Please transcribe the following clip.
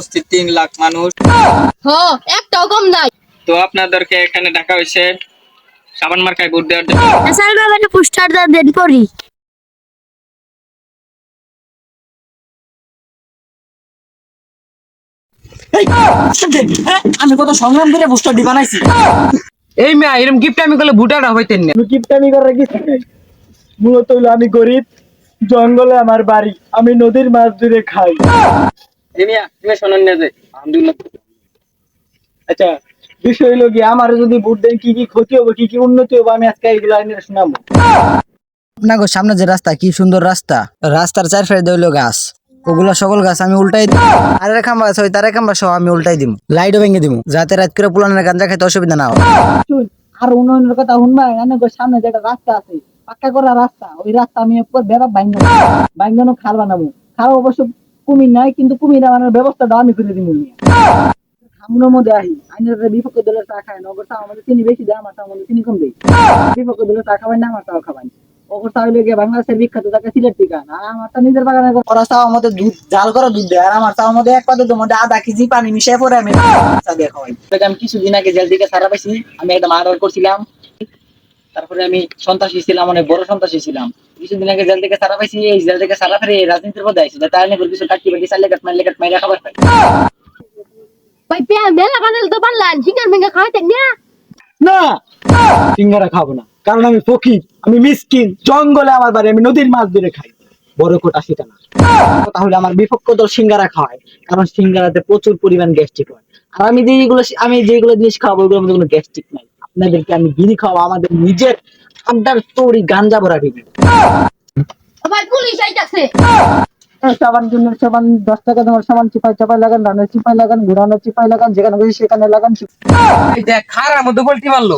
উপস্থিত তিন লাখ মানুষ। হ একটাও কম নাই। তো আপনাদেরকে এখানে ডাকা হয়েছে সাবান মার্কায় ভোট দেওয়ার জন্য। এসআর বাবারে পোস্টার দেন করি। এই, হ্যাঁ, আমি কত সংগ্রাম করে পোস্টারটি বানাইছি। এই মেয়া এরম গিফট আমি করলে ভুটাটা হইতেন না। আমি করে গেছি মূলত হইল আমি গরিব জঙ্গলে আমার বাড়ি। আমি নদীর মাছ ধরে খাই। জিনিয়া তুমি শোনেন না যে আলহামদুলিল্লাহ। আচ্ছা বিষয় কি আমার যদি ভোট দেন কি কি ক্ষতি হবে কি কি উন্নতি হবে আমি আজকে এইগুলো আইনে শোনাবো। আপনাকে সামনে যে রাস্তা কি সুন্দর রাস্তা। রাস্তার চার ফেরে দইল গাছ। ওগুলো সকল গাছ আমি উল্টাই দিই আর খাম্বা তার খাম্বা সহ আমি উল্টাই দিব। লাইটও ভেঙে দিব। যাতে রাত করে পুলানের গাঞ্জা খাইতে অসুবিধা না হয়। আর উন্নয়নের কথা শুনবাই এনে গো সামনে যেটা রাস্তা আছে পাক্কা করা রাস্তা ওই রাস্তা আমি একবার বেড়া বাইঙ্গ বাইঙ্গানো খাল বানাবো। খাল অবশ্য কুমির নাই কিন্তু কুমির বানানোর ব্যবস্থাটা আমি করে দিব খামুনোর মধ্যে আহি আইনের বিপক্ষ দলের চা খায় নগর চা আমাদের চিনি বেশি দেয় আমার চা আমাদের চিনি কম দেয়। বিপক্ষ দলের চা খাবেন না আমার চাও খাবেন ওর চা হইলে বাংলাদেশের বিখ্যাত সিলেট টিকা আর আমার চা নিজের বাগানে করা চা আমাদের দুধ জাল করা দুধ দেয় আর আমার চা আমাদের এক পাতে মধ্যে আধা কেজি পানি মিশিয়ে পরে আমি চা দিয়ে খাওয়াই। আমি কিছুদিন আগে জেল থেকে সারা পাইছি আমি একটা মার্ডার করছিলাম। তারপরে আমি সন্ত্রাসী ছিলাম অনেক বড় সন্ত্রাসী ছিলাম। কিছুদিন আগে জেল থেকে সারা পাইছি এই জেল থেকে সারা ফেরে রাজনীতির মধ্যে আইছি। তাই আমি কিছু কাটি বাটি চালে কাট মারলে কাট মাইরা খাবার পাই ভাই পেয়া মেলা বানাল তো বানলান সিঙ্গার মেঙ্গা খাওয়াইতেন না। না সিঙ্গারা খাব না কারণ আমি ফকির আমি মিসকিন জঙ্গলে আমার বাড়ি আমি নদীর মাছ ধরে খাই। বড় কোটা সেটা না তাহলে আমার বিপক্ষ দল সিঙ্গারা খাওয়ায় কারণ সিঙ্গারাতে প্রচুর পরিমাণ গ্যাস্ট্রিক হয়। আর আমি যেগুলো আমি যেগুলো জিনিস খাওয়াবো ওগুলোর মধ্যে কোনো গ্যাস্ট্রিক নাই। আপনাদেরকে আমি গিরি খাওয়া আমাদের নিজের আড্ডার তৈরি গাঞ্জা ভরা বিড়ি ভাই পুলিশ আইতাছে। সাবান জন্য সাবান দশ টাকা তোমার সমান চিপাই চাপাই লাগান রানের চিপাই লাগান ঘুরানোর চিপাই লাগান যেখানে খুশি সেখানে লাগান। খারাপ দেখ মধ্যে বলতে পারল।